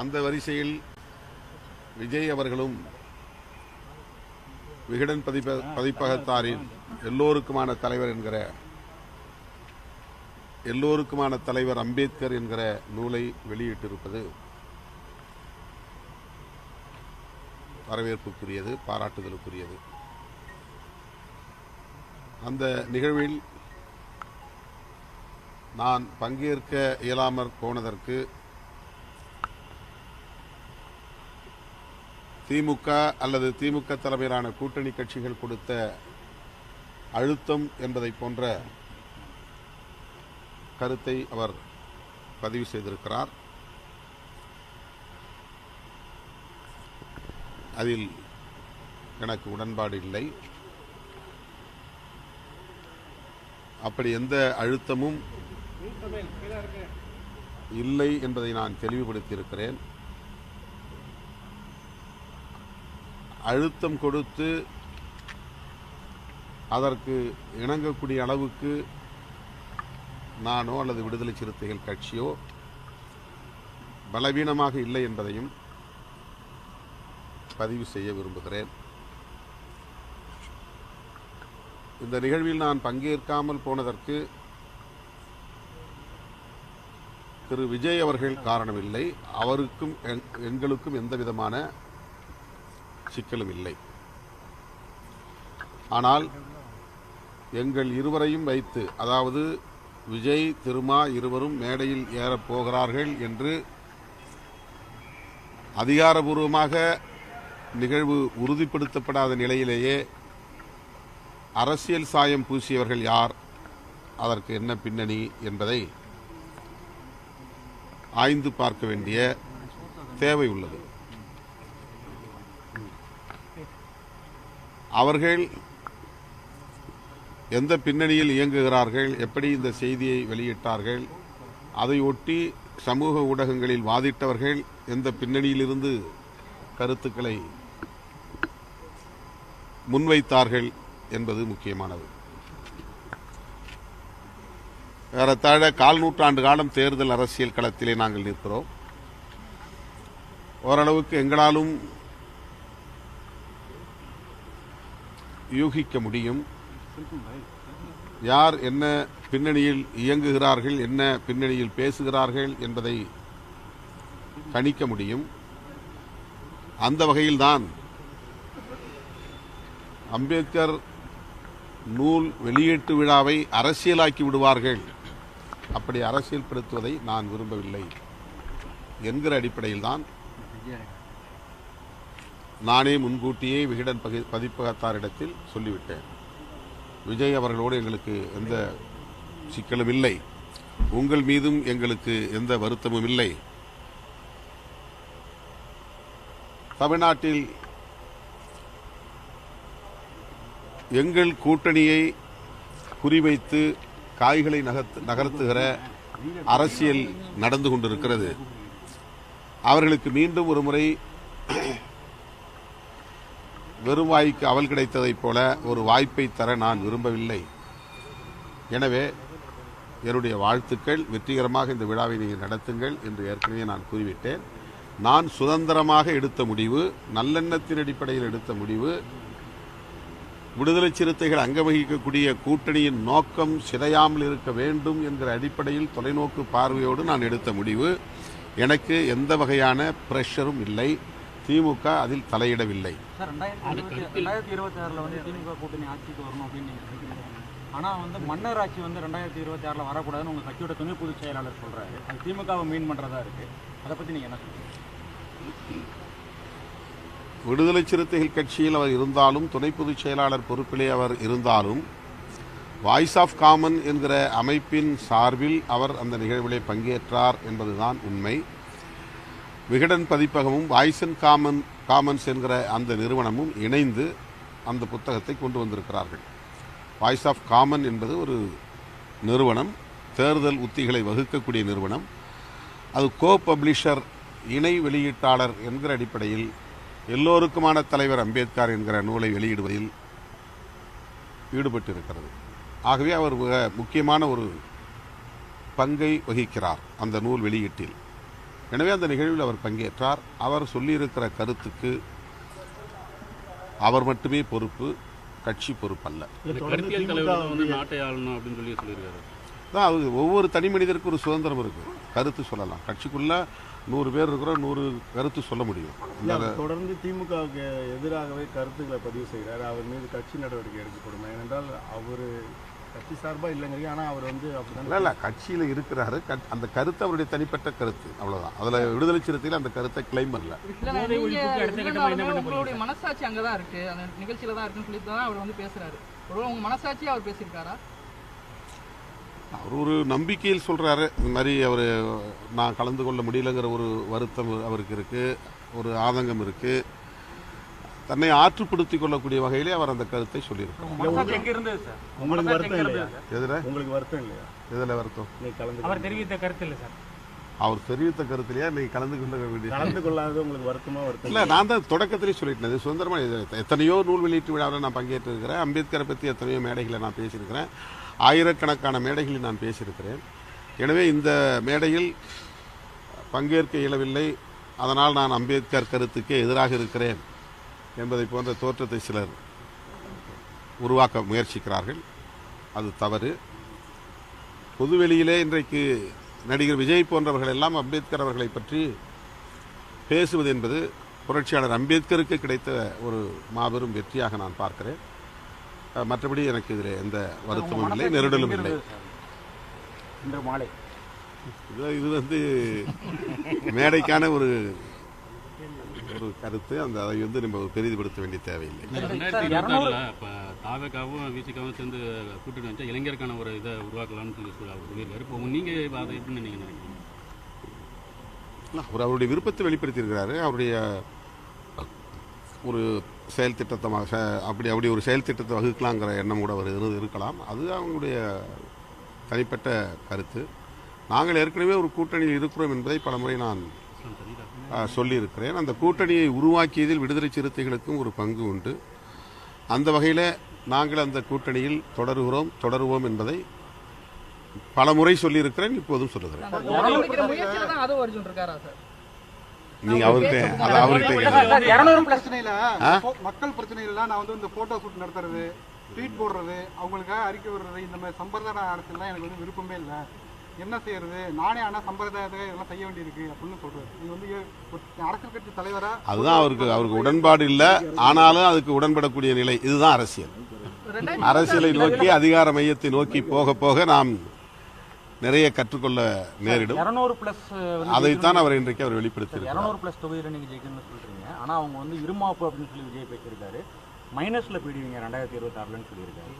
அந்த வரிசையில் விஜய் அவர்களும் விகடன் பதிப்ப பதிப்பகத்தாரின் எல்லோருக்குமான தலைவர் என்கிற எல்லோருக்குமான தலைவர் அம்பேத்கர் என்கிற நூலை வெளியிட்டிருப்பது வரவேற்புக்குரியது பாராட்டுதலுக்குரியது. அந்த நிகழ்வில் நான் பங்கேற்க இயலாமற் போனதற்கு திமுக அல்லது திமுக தலைமையிலான கூட்டணி கட்சிகள் கொடுத்த அழுத்தம் என்பதை போன்ற கருத்தை அவர் பதிவு செய்திருக்கிறார். அதில் எனக்கு உடன்பாடு இல்லை. அப்படி எந்த அழுத்தமும் இல்லை என்பதை நான் தெளிவுபடுத்தியிருக்கிறேன். அழுத்தம் கொடுத்து அதற்கு இணங்கக்கூடிய அளவுக்கு நானோ அல்லது விடுதலை சிறுத்தைகள் கட்சியோ பலவீனமாக இல்லை என்பதையும் பதிவு செய்ய விரும்புகிறேன். இந்த நிகழ்வில் நான் பங்கேற்காமல் போனதற்கு திரு விஜய் அவர்கள் காரணமில்லை. அவருக்கும் எங்- எங்களுக்கும் எந்த விதமான சிக்கலும் இல்லை. ஆனால் எங்கள் இருவரையும் வைத்து அதாவது விஜய் திருமா இருவரும் மேடையில் ஏறப் போகிறார்கள் என்று அதிகாரபூர்வமாக நிகழ்வு உறுதிப்படுத்தப்படாத நிலையிலேயே அரசியல் சாயம் பூசியவர்கள் யார் அதற்கு என்ன பின்னணி என்பதை ஆய்ந்து பார்க்க வேண்டிய தேவை உள்ளது. அவர்கள் எந்த பின்னணியில் இயங்குகிறார்கள் எப்படி இந்த செய்தியை வெளியிட்டார்கள் அதையொட்டி சமூக ஊடகங்களில் வாதிட்டவர்கள் எந்த பின்னணியிலிருந்து கருத்துக்களை முன்வைத்தார்கள் என்பது முக்கியமானது. ஏறத்தாழ கால் நூற்றாண்டு காலம் தேர்தல் அரசியல் களத்திலே நாங்கள் நிற்கிறோம். ஓரளவுக்கு எங்களாலும் யூகிக்க முடியும். யார் என்ன பின்னணியில் இயங்குகிறார்கள் என்ன பின்னணியில் பேசுகிறார்கள் என்பதை கணிக்க முடியும். அந்த வகையில்தான் அம்பேத்கர் நூல் வெளியீட்டு விழாவை அரசியலாக்கி விடுவார்கள். அப்படி அரசியல்படுத்துவதை நான் விரும்பவில்லை என்கிற அடிப்படையில்தான் நானே முன்கூட்டியே விகடன் பகி- பதிப்பகத்தாரிடத்தில் சொல்லிவிட்டேன். விஜய் அவர்களோடு எங்களுக்கு எந்த சிக்கலும் இல்லை. உங்கள் மீதும் எங்களுக்கு எந்த வருத்தமும் இல்லை. தமிழ்நாட்டில் எங்கள் கூட்டணியை குறிவைத்து காய்களை நகர்த்து நகர்த்துகிற அரசியல் நடந்து கொண்டிருக்கிறது. அவர்களுக்கு மீண்டும் ஒரு முறை வெறும் வாய்க்கு அவல் கிடைத்ததைப் போல ஒரு வாய்ப்பை தர நான் விரும்பவில்லை. எனவே என்னுடைய வாழ்த்துக்கள். வெற்றிகரமாக இந்த விழாவை நீங்கள் நடத்துங்கள் என்று ஏற்கனவே நான் கூறிவிட்டேன். நான் சுதந்திரமாக எடுத்த முடிவு நல்லெண்ணத்தின் அடிப்படையில் எடுத்த முடிவு விடுதலை சிறுத்தைகள் அங்கவகிக்கக்கூடிய கூட்டணியின் நோக்கம் சிதையாமல் இருக்க வேண்டும் என்கிற அடிப்படையில் தொலைநோக்கு பார்வையோடு நான் எடுத்த முடிவு. எனக்கு எந்த வகையான ப்ரெஷரும் இல்லை. திமுக அதில் தலையிடவில்லை. சார் ரெண்டாயிரத்தி இருபத்தி ரெண்டாயிரத்தி இருபத்தி ஆறில் வந்து திமுக கூட்டணி ஆட்சிக்கு வரணும் அப்படின்னு நீங்கள் நினைக்கிறீங்க ஆனால் வந்து மன்னர் ஆட்சி வந்து ரெண்டாயிரத்தி இருபத்தி ஆறில் வரக்கூடாதுன்னு உங்கள் கட்சியோட துணை பொதுச் செயலாளர் சொல்கிறாரு அது திமுகவை மீன் பண்ணுறதா இருக்குது அதை பற்றி நீங்கள் என்ன சொல்றீங்க? விடுதலை சிறுத்தைகள் கட்சியில் அவர் இருந்தாலும் துணை பொதுச் செயலாளர் பொறுப்பிலே அவர் இருந்தாலும் வாய்ஸ் ஆஃப் காமன் என்கிற அமைப்பின் சார்பில் அவர் அந்த நிகழ்விலே பங்கேற்றார் என்பதுதான் உண்மை. விகடன் பதிப்பகமும் வாய்ஸ் அண்ட் காமன் காமன்ஸ் என்கிற அந்த நிறுவனமும் இணைந்து அந்த புத்தகத்தை கொண்டு வந்திருக்கிறார்கள். வாய்ஸ் ஆஃப் காமன் என்பது ஒரு நிறுவனம் தேர்தல் உத்திகளை வகுக்கக்கூடிய நிறுவனம். அது கோ பப்ளிஷர் இணை வெளியீட்டாளர் என்கிற அடிப்படையில் எல்லோருக்குமான தலைவர் அம்பேத்கர் என்கிற நூலை வெளியிடுவதில் ஈடுபட்டிருக்கிறது. ஆகவே அவர் மிக முக்கியமான ஒரு பங்கை வகிக்கிறார் அந்த நூல் வெளியீட்டில். எனவே அந்த நிகழ்வில் அவர் பங்கேற்றார். அவர் சொல்லியிருக்கிற கருத்துக்கு அவர் மட்டுமே பொறுப்பு கட்சி பொறுப்பல்ல. தான் அது ஒவ்வொரு தனி மனிதருக்கும் ஒரு சுதந்திரம் இருக்கு. கருத்து சொல்லலாம். கட்சிக்குள்ள நூறு பேர் இருக்கிறோம் நூறு கருத்து சொல்ல முடியும். தொடர்ந்து திமுகவுக்கு எதிராகவே கருத்துக்களை பதிவு செய்கிறார் அவர் மீது கட்சி நடவடிக்கை எடுக்கப்படும்? ஏனென்றால் அவர் கட்சி சார்பா இல்லைங்கிறீங்க. ஆனா அவர் வந்து இல்ல அப்படிதான் இல்ல கட்சியில இருக்கிறாரு. கட்- அந்த கருத்து அவருடைய தனிப்பட்ட கருத்து. அவ்வளவுதான். அதுல விடுதலை சிறுத்தையில் அந்த கருத்தை கிளைம் பண்ணல. உங்களுடைய மனசாட்சி அங்கதான் இருக்கு. அந்த நிகழ்ச்சியில தான் இருக்குன்னு சொல்லிட்டு தான் அவர் வந்து பேசுறாரு. ஒருவேளை உங்க மனசாட்சி அவர் பேசியிருக்காரா? அவர் ஒரு நம்பிக்கையில் சொல்றாரு. இந்த மாதிரி அவர் நான் கலந்து கொள்ள முடியலங்கிற ஒரு வருத்தம் அவருக்கு இருக்கு. ஒரு ஆதங்கம் இருக்கு. தன்னை ஆற்றுப்படுத்திக் கொள்ளக்கூடிய வகையிலே அவர் அந்த கருத்தை சொல்லியிருக்கார் உங்களுக்கு வருத்தம் இல்லையா? எதுல? உங்களுக்கு வருத்தம் இல்லையா? எதுல வருத்தம்? நீ கலந்து அவர் தெரிவித்த கருத்து இல்லை சார். அவர் தெரிவித்த கருத்திலேயே இன்னைக்கு கலந்து கொள்ள வேண்டிய கலந்து கொள்ளாதது உங்களுக்கு வருத்தமா வருத்தம்? இல்ல நான் தான் தொடக்கத்திலே சொல்லிட்டேன். இது சுதந்திரமா இது எத்தனையோ நூல் வெளியீட்டு விழாவில் நான் பங்கேற்றிருக்கிறேன். அம்பேத்கரை பற்றி எத்தனையோ மேடைகளை நான் பேசியிருக்கிறேன். ஆயிரக்கணக்கான மேடைகளில் நான் பேசியிருக்கிறேன். எனவே இந்த மேடையில் பங்கேற்க இயலவில்லை. அதனால் நான் அம்பேத்கர் கருத்துக்கே எதிராக இருக்கிறேன். என்பதை போன்ற தோற்றத்தை சிலர் உருவாக்க முயற்சிக்கிறார்கள். அது தவறு. பொதுவெளியிலே இன்றைக்கு நடிகர் விஜய் போன்றவர்கள் எல்லாம் அம்பேத்கர் அவர்களை பற்றி பேசுவது என்பது புரட்சியாளர் அம்பேத்கருக்கு கிடைத்த ஒரு மாபெரும் வெற்றியாக நான் பார்க்கிறேன். மற்றபடி எனக்கு இதில் எந்த வருத்தமும் இல்லை நெருடலும் இல்லை. இது வந்து மேடைக்கான ஒரு ஒரு கருத்து அந்த அதை வந்து நம்ம பெரிதுபடுத்த வேண்டிய தேவையில்லை. ரெண்டாயிரத்தி இருபத்தாறுல இப்போ தாவேக்காவும் விசிகாவும் சேர்ந்து கூட்டணி வச்சா இளைஞருக்கான ஒரு இதை உருவாக்கலாம்னு சொல்லி சொல்லியிருக்காரு. இப்போ நீங்க அதை எப்படின்னு நீங்க நினைக்கிறீங்க? அவர் அவருடைய விருப்பத்தை வெளிப்படுத்தியிருக்கிறாரு. அவருடைய ஒரு செயல் திட்டத்தமாக அப்படி அப்படி ஒரு செயல் திட்டத்தை வகுக்கலாங்கிற எண்ணம் கூட அவர் இரு- இருக்கலாம். அது அவங்களுடைய தனிப்பட்ட கருத்து. நாங்கள் ஏற்கனவே ஒரு கூட்டணியில் இருக்கிறோம் என்பதை பலமுறை நான் இஸ்லாம் சரிதா ஆ, சொல்லியிருக்கிறேன். அந்த கூட்டணியை உருவாக்கியதில் விடுதலை சிறுத்தைகளுக்கும் ஒரு பங்கு உண்டு. அந்த வகையில் நாங்கள் அந்த கூட்டணியில் தொடருகிறோம் தொடருவோம் என்பதை பல முறை சொல்லியிருக்கிறேன் இப்போதும் சொல்லுகிறேன். நீங்க அவர்கிட்ட அது அவர்கிட்ட மக்கள் பிரச்சனையில நான் வந்து இந்த போட்டோ ஷூட் நடத்துறது ட்வீட் போடுறது அவங்களுக்காக அறிக்கை விடுறது இந்த மாதிரி சம்பிரதாய அரசியல்லாம் எனக்கு வந்து விருப்பமே இல்லை. என்ன செய்யறது? நானே ஆனா சம்பிரதாயத்தை இதெல்லாம் செய்ய வேண்டியிருக்கு அப்படின்னு சொல்றாரு. இது வந்து அரசியல் கட்சி தலைவரா? அதுதான் அவருக்கு அவருக்கு உடன்பாடு இல்லை. ஆனாலும் அதுக்கு உடன்படக்கூடிய நிலை. இதுதான் அரசியல். அரசியலை நோக்கி அதிகார மையத்தை நோக்கி போக போக நாம் நிறைய கற்றுக்கொள்ள நேரிடும். இருநூறு பிளஸ் அதைத்தான் அவர் இன்றைக்கு அவர் வெளிப்படுத்தியிருக்கிறார். இரநூறு பிளஸ் தொகுதியில் நீங்க ஜெயிக்கணும்னு சொல்றீங்க. ஆனா அவங்க வந்து இருமாப்பு அப்படின்னு சொல்லி விஜய் பேசியிருக்காரு மைனஸ்ல போயிடுவீங்க ரெண்டாயிரத்தி இருபத்தி ஆறுலன்னு சொல்லியிருக்காரு.